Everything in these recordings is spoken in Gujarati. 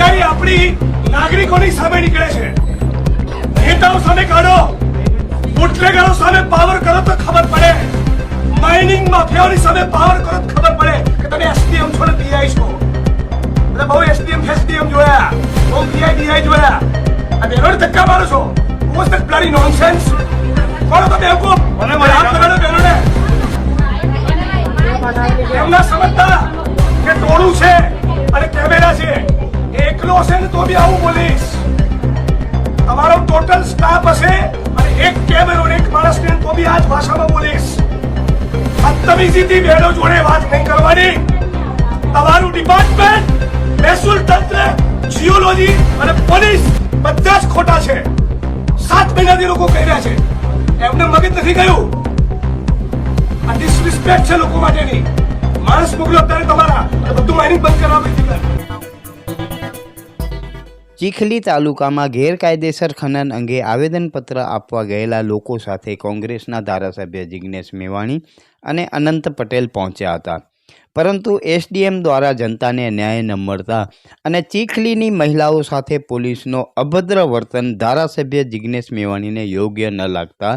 અધિકારી આપણી નાગરિકોની સામે નીકળે છે? નેતાઓ સામે કાઢો. બુટલેગરો સામે પાવર કરો તો ખબર પડે. માઇનિંગ માફિયાઓની સામે પાવર કરો તો ખબર પડે કે તમે એસડીએમ છો ને પીઆઈ છો. એટલે બહુ એસડીએમ એસડીએમ જોયા. બહુ પીઆઈ ડીઆઈ જોયા. આ બેરોડ ધક્કા મારો છો. વોઝ ધેટ બ્લડી નોનસેન્સ કોણ તો બેવકૂફ મને મને હાથ લગાડો બેરોડે એમના સમજતા કે ટોળું છે અને કેમેરા માણસ ને તો બી આ જ ભાષામાં બોલીશ બદતમીજીથી બેડો જોડે વાત નહીં કરવાની. તમારું ડિપાર્ટમેન્ટ મહેસૂલ તંત્ર જીઓલોજી અને પોલીસ બધા જ ખોટા છે. સાત મહિનાથી લોકો કહી રહ્યા છે. એમને મગજ નથી ગયું. આ ડિસરિસ્પેક્ટ છે લોકો માટેની. માણસ મોકલો અત્યારે તમારા. બધું માઇનિંગ બંધ કરાવી ચીખલી તાલુકામાં ગેરકાયદેસર ખનન અંગે આવેદનપત્ર આપવા ગયેલા લોકો સાથે કોંગ્રેસના ધારાસભ્ય જિજ્ઞેશ મેવાણી અને અનંત પટેલ પહોંચ્યા હતા. પરંતુ એસડીએમ દ્વારા જનતાને ન્યાય ન મળતા અને ચીખલીની મહિલાઓ સાથે પોલીસનો અભદ્ર વર્તન ધારાસભ્ય જિજ્ઞેશ મેવાણીને યોગ્ય ન લાગતા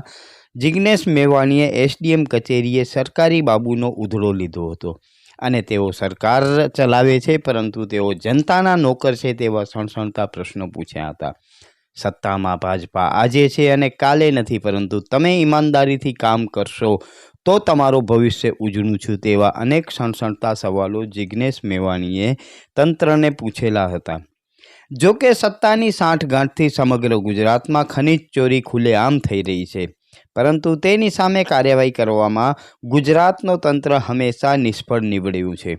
જિજ્ઞેશ મેવાણીએ એસડીએમ કચેરીએ સરકારી બાબુનો ઉધડો લીધો હતો. અને તેઓ સરકાર ચલાવે છે, પરંતુ તેઓ જનતાના નોકર છે તેવા સણસણતા પ્રશ્નો પૂછ્યા હતા. સત્તામાં ભાજપા આજે છે અને કાલે નથી, પરંતુ તમે ઈમાનદારીથી કામ કરશો તો તમારું ભવિષ્ય ઉજળું છું તેવા અનેક સણસણતા સવાલો જિજ્ઞેશ મેવાણીએ તંત્રને પૂછેલા હતા. જો કે સત્તાની સાંઠગાંઠથી સમગ્ર ગુજરાતમાં ખનિજ ચોરી ખુલ્લેઆમ થઈ રહી છે. પરંતુ તેની સામે કાર્યવાહી કરવામાં ગુજરાતનો તંત્ર હંમેશા નિષ્ફળ નીવડ્યું છે.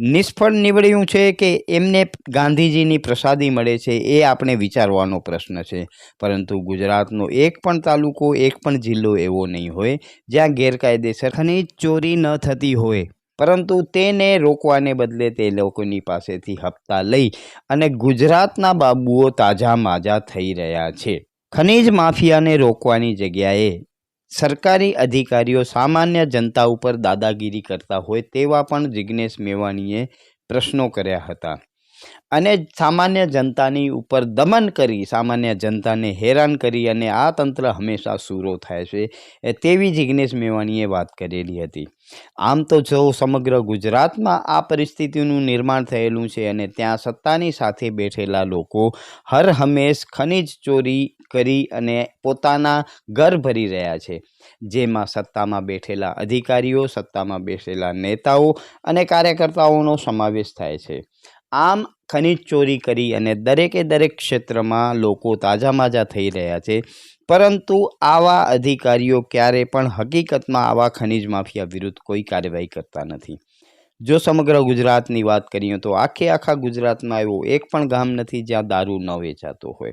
નિષ્ફળ નીવડ્યું છે કે એમને ગાંધીજીની પ્રસાદી મળે છે એ આપણે વિચારવાનો પ્રશ્ન છે. પરંતુ ગુજરાતનો એક પણ તાલુકો, એક પણ જિલ્લો એવો નહીં હોય, જ્યાં ગેરકાયદેસર ખનીજ ચોરી ન થતી હોય. પરંતુ તેને રોકવાને બદલે તે લોકોની પાસેથી હપ્તા લઈ અને ગુજરાતના બાબુઓ તાજા માજા થઈ રહ્યા છે. ખનીજ માફિયાને રોકવાની જગ્યાએ સરકારી અધિકારીઓ સામાન્ય જનતા ઉપર દાદાગીરી કરતા હોય તેવા પણ જિજ્ઞેશ મેવાણીએ પ્રશ્નો કર્યા હતા. અને સામાન્ય જનતાની ઉપર દમન કરી, સામાન્ય જનતાને હેરાન કરી અને આ તંત્ર હંમેશા સૂરો થાય છે તેવી જિજ્ઞેશ મેવાણીએ વાત કરેલી હતી. આમ તો જો સમગ્ર ગુજરાતમાં આ પરિસ્થિતિનું નિર્માણ થયેલું છે અને ત્યાં સત્તાની સાથે બેઠેલા લોકો હર હંમેશ ખનિજ ચોરી કરી અને પોતાના ઘર ભરી રહ્યા છે, જેમાં સત્તામાં બેઠેલા અધિકારીઓ, સત્તામાં બેઠેલા નેતાઓ અને કાર્યકર્તાઓનો સમાવેશ થાય છે. આમ ખનીજ ચોરી કરી અને દરેકે દરેક ક્ષેત્રમાં લોકો તાજા માજા થઈ રહ્યા છે. પરંતુ આવા અધિકારીઓ ક્યારે પણ હકીકતમાં આવા ખનીજ માફિયા વિરુદ્ધ કોઈ કાર્યવાહી કરતા નથી. જો સમગ્ર ગુજરાતની વાત કરીએ તો આખે આખા ગુજરાતમાં એવો એક પણ ગામ નથી જ્યાં દારૂ ન વેચાતો હોય.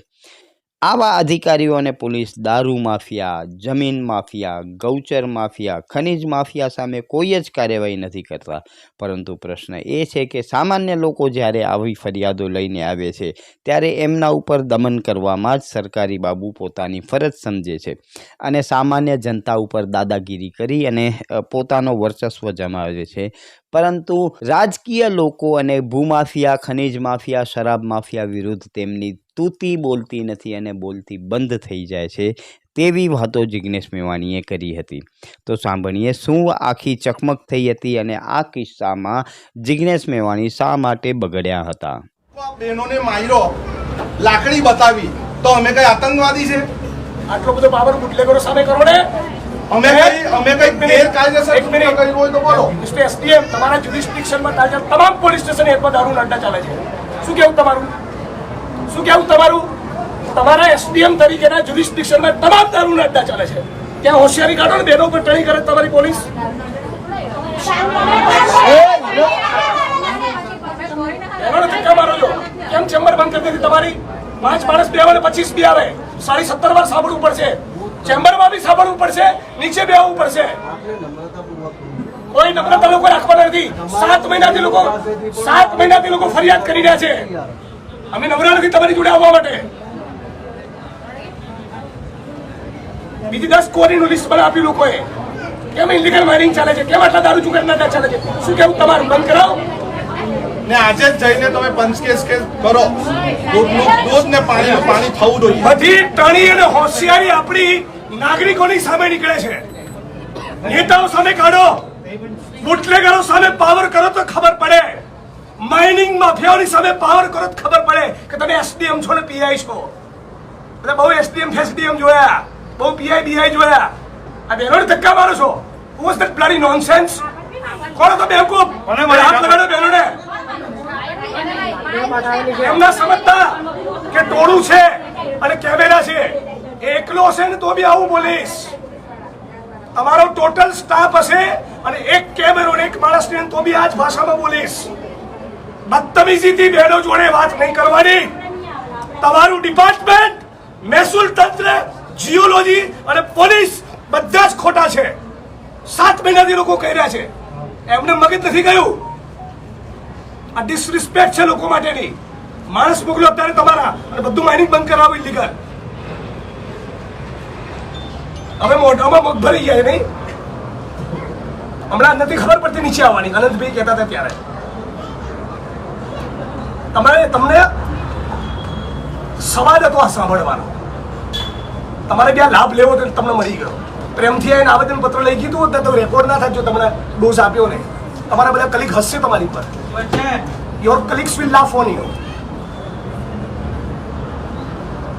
આવા અધિકારીઓ અને પોલીસ, દારૂ માફિયા, જમીન માફિયા, ગૌચર માફિયા, ખનિજ માફિયા સામે કોઈ જ કાર્યવાહી નથી કરતા. પરંતુ પ્રશ્ન એ છે કે સામાન્ય લોકો જ્યારે આવી ફરિયાદો લઈને આવે છે, ત્યારે એમના ઉપર દમન કરવામાં જ સરકારી બાબુ પોતાની ફરજ સમજે છે. અને સામાન્ય જનતા ઉપર દાદાગીરી કરી અને પોતાનો વર્ચસ્વ જમાવે છે. પરંતુ રાજકીય લોકો અને ભૂમાફિયા, ખનિજ માફિયા, શરાબ માફિયા વિરુદ્ધ તેમની તૂતી બોલતી નથી અને બોલતી બંધ થઈ જાય છે તેવી વાતો જિજ્ઞેશ મેવાણીએ કરી હતી. તો સાંભળીએ શું આખી ચકમક થઈ હતી અને આ કિસ્સામાં જિજ્ઞેશ મેવાણી શા માટે બગડ્યા હતા? બહેનોને માયરો લાકડી બતાવી. તો અમે કઈ આતંકવાદી છે? આટલો બધો પાવર બુટલેગરો સામે કરો ને. અમે કઈ અમે કઈ એક ગેરકાયદેસર એક મિનિટ. હોય તો બોલો. મિસ્ટર એસડીએમ તમારા જ્યુરિસ્ડિક્શનમાં તાજા તમામ પોલીસ સ્ટેશન એકમાં દારૂ અડ્ડા ચાલે છે. શું કેવું તમારું? શું કેવું તમારું? તમારા એસડીએમ તરીકેના જ્યુરિસ્ડિક્શનમાં તમામ દારૂના અડ્ડા ચાલે છે. ત્યાં હોશિયારી કાઢો ને બેનો ઉપર ટણી કરે તમારી પોલીસ. કેમ ચેમ્બર બંધ કરી દીધી તમારી? પાંચ માણસ બે આવે પચીસ બી આવે. સાડી સત્તર વાર સાંભળવું પડશે. ચેમ્બરમાં બી સાંભળવું પડશે. નીચે બી આવવું પડશે. કોઈ નમ્રતા લોકો રાખવાના નથી. સાત મહિનાથી લોકો સાત મહિનાથી લોકો ફરિયાદ કરી રહ્યા છે. અમે નવરા નથી તમારી જોડે આવવા માટે. બીજી દસ કોરીનું લિસ્ટ મને આપ્યું લોકોએ. કેમ ઇલીગલ માઇનિંગ ચાલે છે? કેમ આટલા દારૂ ચુકરના ચાલે છે? શું કેવું તમારું? બંધ કરાવો. ને આજે જ જઈને તમે પંચકેસ કેસ કરો. દૂધ ને પાણી પાણી થવું જોઈએ. બધી ટણી અને હોશિયારી આપણી નાગરિકોની સામે નીકળે છે. નેતાઓ સામે કાઢો. બુટલેગરો સામે પાવર કરો તો ખબર પડે. માઇનિંગ માફિયાઓની સામે પાવર કરો તો ખબર પડે કે તમે એસડીએમ છો ને પીઆઈ છો. એટલે બહુ એસડીએમ ફેસડીએમ જોયા. બહુ પીઆઈ બીઆઈ જોયા. આ બહેનોને ધક્કા મારો છો. વોઝ ધેટ બ્લડી નોનસેન્સ કોણ તો બેવકૂફ હાથ લગાડો બહેનોને એમ ના સમજતા કે ટોળું છે અને કેમેરા છે. એકલો હશે ને તો બી આવું બોલીશ. તમારો ટોટલ સ્ટાફ હશે અને એક કેમેરો એક માણસ ને તો બી આ જ ભાષામાં બોલીશ. બદતમીજીથી બહેનો જોડે વાત નહીં કરવાની. તમારું ડિપાર્ટમેન્ટ, મહેસૂલ તંત્ર, જીઓલોજી અને પોલીસ બધા જ ખોટા છે. સાત મહિનાથી લોકો કહી રહ્યા છે. એમને મગજ નથી ગયું. આ ડિસરિસ્પેક્ટ છે લોકો માટેની. માણસ મોકલો અત્યારે તમારા અને બધું માઇનિંગ બંધ કરાવો ઇલીગલ હવે મોઢામાં મગ ભરી ગયા નહીં? હમણાં નથી ખબર પડતી નીચે આવવાની. અનંતભાઈ કહેતા હતા ત્યારે. તમારે તમને સવાલ હતો આ સાંભળવાનો. તમારે ક્યાં લાભ લેવો તો તમને મળી ગયો. પ્રેમથી આવીને આવેદન પત્ર લઈ કીધું હોત તો રેકોર્ડ ના થાય જો તમને ડોઝ આપ્યો ને તમારા બધા કલીગ હસશે તમારી પર your colleagues will laugh on you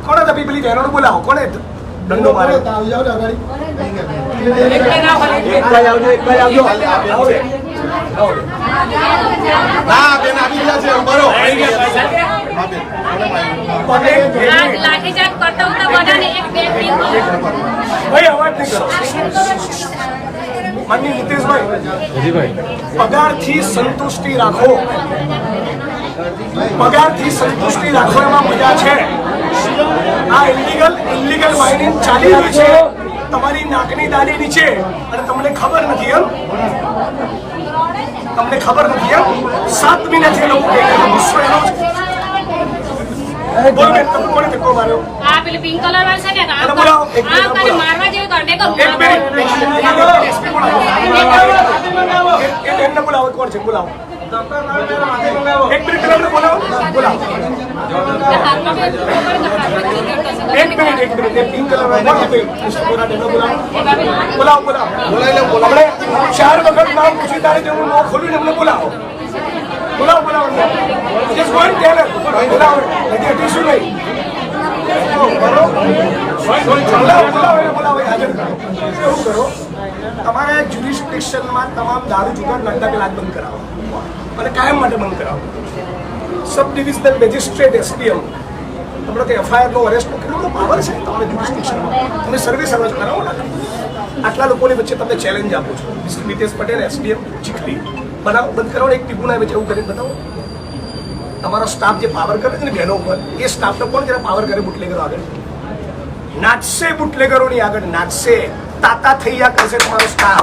કોણે તમે પેલી બહેનોને બોલાવો. કોણે દંડો માર્યો ના બેન આવી ગયા છે ઉભરો હા, બેન. પગે આ કરતા હતા બધાને એક બે ભાઈ અવાજ નહીં કરો. માનની નીતિશભાઈ પગારથી સંતુષ્ટિ રાખો. પગારથી સંતુષ્ટિ રાખવામાં મજા છે. આ ઇલીગલ ઇલીગલ માઇનિંગ ચાલી રહ્યું છે. તમારી નાકની દાડી નીચે. અને તમને ખબર નથી એમ? તમને ખબર નથી એમ? સાત મહિનાથી લોકો ગુસ્સો એનો જ બોલો બેન તમે કોને ધક્કો માર્યો? આ પેલી પિંક કલર વાળી છે ને આ બોલાવો, એક મિનિટ મારવા જેવું કરડે કર એક મિનિટ એ બેનને બોલાવો કોણ છે? બોલાવો. એક મિનિટ પેલા બોલાવો. બોલાવો. એક મિનિટ એક મિનિટ પિંક કલર વાળા એમને બોલાવો. બોલાવો બોલાવો બોલાવી લે બોલાવી. ચાર વખત નામ પૂછી તારે જેવું મોં ખોલ્યું ને એમને બોલાવો બોલાવો બોલાવો. જસ્ટ ગો એન્ડ ટેલ બોલાવો નહીં હાજર કરો. એવું કરો. તમારે જ્યુરિસ્ડિક્શનમાં તમામ દારૂ, જુગાર બંધ કરાવો. અને કાયમ માટે બંધ કરાવો. સબ ડિવિઝનલ મેજિસ્ટ્રેટ એસડીએમ તમને તે એફઆઈઆરનો અરેસ્ટ નો કેટલો બધો પાવર છે તમને જ્યુરિસ્ડિક્શનમાં તમે સર્વે સર્વે કરાવો ને. આટલા લોકોની વચ્ચે તમને ચેલેન્જ આપું છું. Mister Mitesh Patel SDM Chikhli. બનાવો, બંધ કરાવો એક ટીપુના છે, એવું કરીને બતાવો. તમારો સ્ટાફ જે પાવર કરે છે ને બહેનો ઉપર, એ સ્ટાફનો કોણ જરા પાવર કરે બુટલેગરો આગળ? નાચશે બુટલેગરોની આગળ, નાચશે. તાતા થઈયા કરશે તમારો સ્ટાફ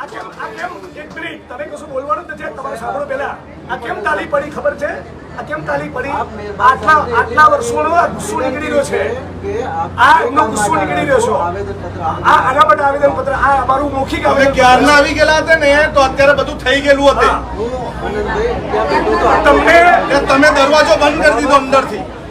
આ કેમ- આ કેમ? એક મિનિટ, તમે કશું બોલવાનું જ નથી તમારે સાંભળો પહેલા આ કેમ તાલી પડી ખબર છે? આ કેમ તાલી પડી? આટલા આટલા વર્ષોનો આ ગુસ્સો નીકળી રહ્યો છે. આ એમનો ગુસ્સો નીકળી રહ્યો છે? આ આના માટે આવેદન પત્ર આ અમારું મૌખિક આવેદન ક્યારના આવી ગયેલા હતા ને તો અત્યારે બધું થઈ ગયેલું હતું. તમને કે તમે દરવાજો બંધ કરી દીધો અંદરથી.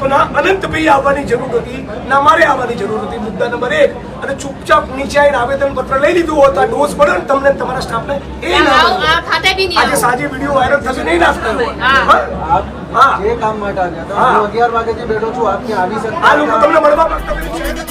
તો ના અનંતભાઈ આવવાની જરૂર હતી ના મારે આવવાની જરૂર હતી મુદ્દા નંબર એક અને ચૂપચાપ નીચે આવીને આવેદન પત્ર લઈ લીધું હોત આ ડોઝ પડે ને તમને તમારા સ્ટાફને એ ના આ મળે. આ ખાતે બી નહીં આજે સાંજે વીડિયો વાયરલ થશે નહીં ના થયો હા. જે કામ માટે આવ્યા હતા હા. અગિયાર વાગ્યાથી બેઠો છું આપને આવી શકે આ લોકો તમને મળવા માંગતા નથી.